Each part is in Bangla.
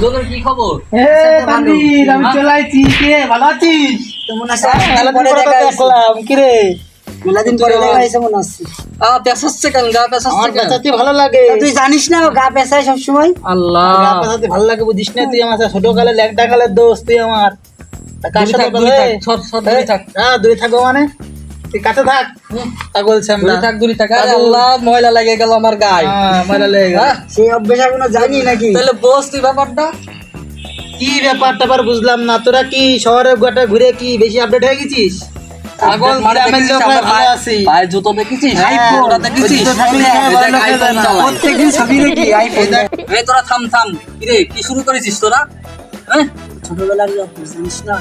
দুজনের কি খবর? এ তানভীর আমি চলে আইছি। কে ভালো আছিস? কেমন আছে মেলা দিন পরে পরে দেখা দেখলাম। কি রে? মেলাদিন পরে দেখা হয়েছে মনে হচ্ছে আ পেছাচ্ছে কেন? গা পেছাচ্ছে আমার কেন? ভালো লাগে। তুই জানিস না গা আল্লাহ। ভালো লাগে বুঝিস না তুই আমার ছোটকালে কালের দোস্ত তুই আমার। কার সাথে দূরে? থাক, দূরে। হ্যাঁ? দূরে থাকব মানে। তুই কাছে থাক। তা বলছি আমরা থাক দূরে থাক। আরে আল্লাহ ময়লা লেগে গেল আমার গায়ে। হ্যাঁ মজা লেগে গেল। হ্যাঁ? সেই অভ্যাস এখনও জানি নাকি? তাহলে বস তুই ব্যাপারটা। কি ব্যাপার ট্যাপার বুঝলাম না। তোরা কি শহরে গোটা ঘুরে কি বেশি আপডেট হয়ে গেছিস? পাগল গ্রামের লোকরা ভালো আছি। পায়ে জুতো দেখেছিস? ওটা দেখেছিস? জুতো থাকলে এই সবাই দেখ, ভালো লোকে iPhone জানে। চালায়। প্রত্যেকদিন ছবি দেখি আইফোন এই তোরা থাম থাম। কিরে কি শুরু করেছিস তোরা? হ্যাঁ? ছোটবেলার জানিস না?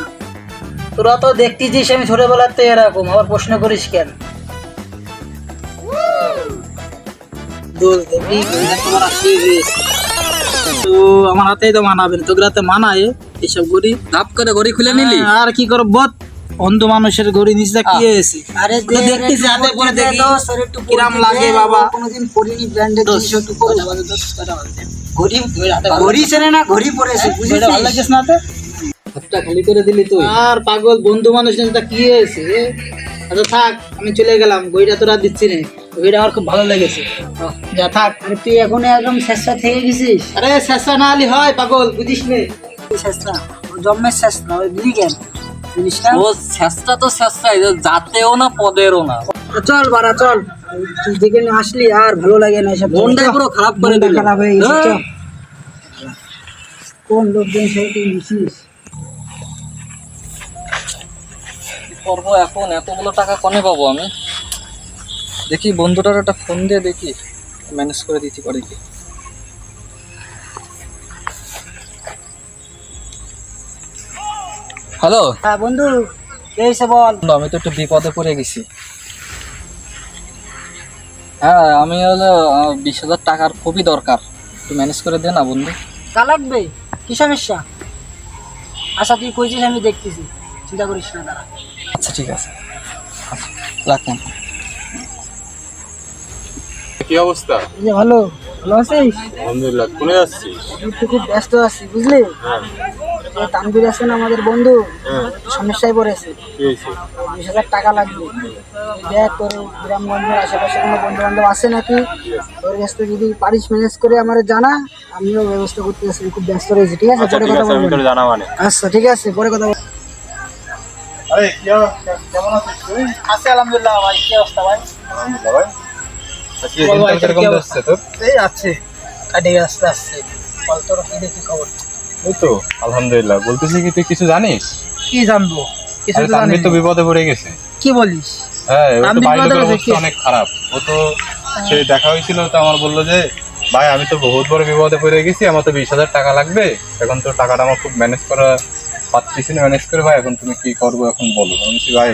তোরা তো দেখতেছিস আমি ছোটবেলাতে এরকম আবার প্রশ্ন করিস কেন? তো আমার হাতেই তো মানাবে না তোকে রাতে মানায় এসব গড়ি ধাপ করে ঘড়ি খুলে নিলি? আর কি করব? বত অন্ধ মানুষের গড়ি নিচটা কি হয়েছে? আরে দেখতেছি হাতে পরে দেখি। কিরাম লাগে বাবা। কোনোদিন পরিনি ব্র্যান্ডের জিনিস একটু ঘড়ি চেনে না পরেছে এটা ভালো না? হাতটা খালি করে দিলি তুই? আর পাগল বন্ধু মানুষ কি হয়েছে? আচ্ছা থাক আমি চলে গেলাম। গইটা তোরা দিচ্ছি না। গইটা আমার খুব ভালো লেগেছে। যা থাক। আরে তুই এখন একদম শেষটা থেকে গেছিস? আরে শেষা না আলি হয় পাগল বুঝিস নে। শেষটা? জন্মের শেষ না ওই দিলি কেন? জিনিসটা? ও শেষটা তো শেষটাই জাতেও না পদেরও না। চল বাড়া চল। তুই যেখানে আসলি আর ভালো লাগে না এসব। মনটা পুরো খারাপ করে খারাপ হয়ে গেছে হ্যাঁ। কোন লোকজন সাথে মিশিস করব এখন? এতগুলো টাকা কনে পাবো আমি? দেখি বন্ধুটার একটা ফোন দিয়ে দেখি। ম্যানেজ করে দিতে পারি কি? হ্যালো হ্যাঁ বন্ধু এসে বল। আমি তো একটু বিপদে পড়ে গেছি। হ্যাঁ আমি হলো বিশ হাজার টাকার খুবই দরকার। একটু ম্যানেজ করে দে না বন্ধু। কা লাগবে? কি সমস্যা? আচ্ছা তুই কইছিস আমি দেখতেছি। চিন্তা করিস না দাঁড়া। আচ্ছা ঠিক আছে। আচ্ছা, রাখলাম। কি অবস্থা? এই যে ভালো ভালো আছিস? আলহামদুলিল্লাহ কোনে যাচ্ছিস? তো খুব ব্যস্ত আছি বুঝলি? যে তানবির আছে না আমাদের বন্ধু একটু সমস্যায় পড়েছে। বিশ হাজার টাকা লাগবে। দেখ তোর গ্রামগঞ্জের আশেপাশে কোনো বন্ধু বান্ধব আছে নাকি? তোর কাছ থেকে যদি পারিস ম্যানেজ করে আমার জানা আমিও ব্যবস্থা করতে আসি খুব ব্যস্ত রয়েছি ঠিক আছে? আচ্ছা পরে কথা বলব। জানা মানে আচ্ছা ঠিক আছে পরে কথা বলব। আরে কেমন আছিস তুই? আছে আলহামদুলিল্লাহ ভাই কি অবস্থা ভাই? আলহামদুলিল্লাহ ভাই। এই তো আলহামদুলিল্লাহ। বলতেছি কি তুই কিছু জানিস? কি জানব? কিছু তো জানি তানভীর তো না। বিপদে পড়ে গেছে। কি বলিস? হ্যাঁ ও তো অবস্থা অনেক খারাপ। ও তো সে দেখা হয়েছিল তো আমার বলল যে ভাই আমি তো বহুত বড় বিপদে পড়ে গেছি আমার তো বিশ হাজার টাকা লাগবে। এখন তো টাকাটা আমার খুব ম্যানেজ করা পাচ্ছিস না ম্যানেজ করে ভাই এখন তুমি কি করব? এখন বলো। আমি বলছি, ভাই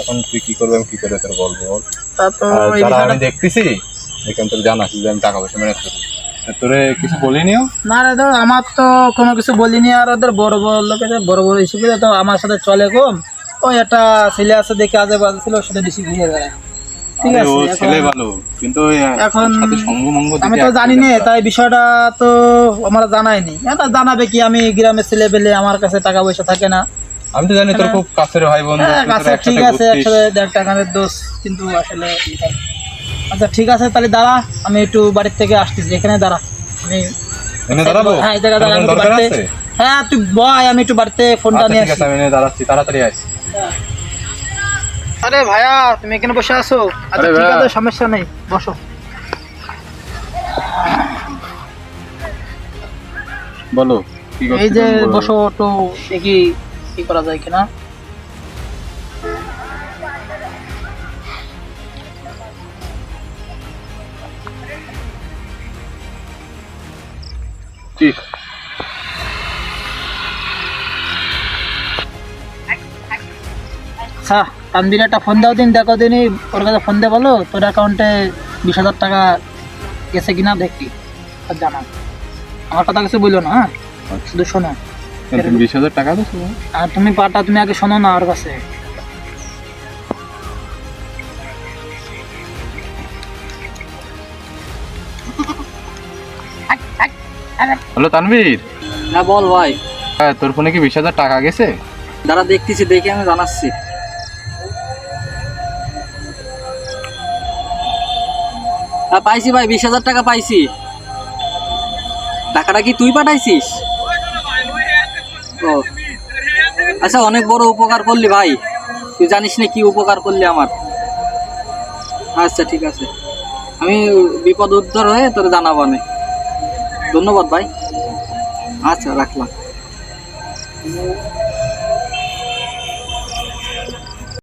এখন তুই কি করব? আমি কি করে তোর বলব বল? যারা আমি দেখতেছি এখান তোর জানাস যে আমি টাকা পয়সা ম্যানেজ করি। তা তোরে কিছু বলিনিও না রে তো আমার তো কোনো কিছু বলিনি আর ওদের বড় বড় লোকের বড় বড় হিসেবে তো আমার সাথে চলে কম ওই একটা ছেলে আছে দেখে আজে বাজে ছিল সেটা বেশি ঘুরে বেড়ায়। ঠিক আছে ও ছেলে ভালো কিন্তু এখন সাথে সঙ্গ আমি তো জানি না তাই বিষয়টা তো আমার জানাইনি এটা জানাবে কি? আমি গ্রামের ছেলে পেলে আমার কাছে টাকা পয়সা থাকে না। আমি তো জানি তোর খুব কাছের ভাই বন্ধু হ্যাঁ, কাছে ঠিক আছে টাকার দোষ কিন্তু আসলে আচ্ছা ঠিক আছে তাহলে দাঁড়া আমি একটু বাড়ির থেকে আসতেছি। এখানে দাঁড়া। আমি দাঁড়াবো? হ্যাঁ এই দাঁড়া আমি হ্যাঁ তুই বয় আমি একটু বাড়িতে ফোনটা আচ্ছা নিয়ে ঠিক আসি। আছে আমি দাঁড়াচ্ছি তাড়াতাড়ি আয়। আরে ভাইয়া তুমি এখানে বসে আছো? আচ্ছা ঠিক আছে সমস্যা নেই বসো। বলো এই যে। বসো একটু দেখি কি করা যায় কিনা। ঠিক। আচ্ছা তানবির একটা ফোন দাও দিন দেখো দিন ওর কাছে ফোন দিয়ে বলো তোর অ্যাকাউন্টে বিশ হাজার টাকা গেছে কিনা দেখি আর জানা আমার কথা কিছু বলল না হ্যাঁ? শুধু শোনো। বিশ হাজার টাকা দিচ্ছ আর তুমি পাটা তুমি আগে শোনো না ওর কাছে। হ্যালো তানভীর। হ্যাঁ বল ভাই। হ্যাঁ তোর ফোনে কি বিশ হাজার টাকা গেছে? দাঁড়া দেখতেছি দেখে আমি জানাচ্ছি। পাইছি ভাই, বিশ হাজার টাকা পাইছি। টাকাটা কি তুই পাঠাইছিস? ও। আচ্ছা অনেক বড় উপকার করলি ভাই। তুই জানিস না কি উপকার করলি আমার। আচ্ছা ঠিক আছে। আমি বিপদ উদ্ধার হয়ে তোর জানাব আমি। ধন্যবাদ ভাই। আচ্ছা রাখলাম।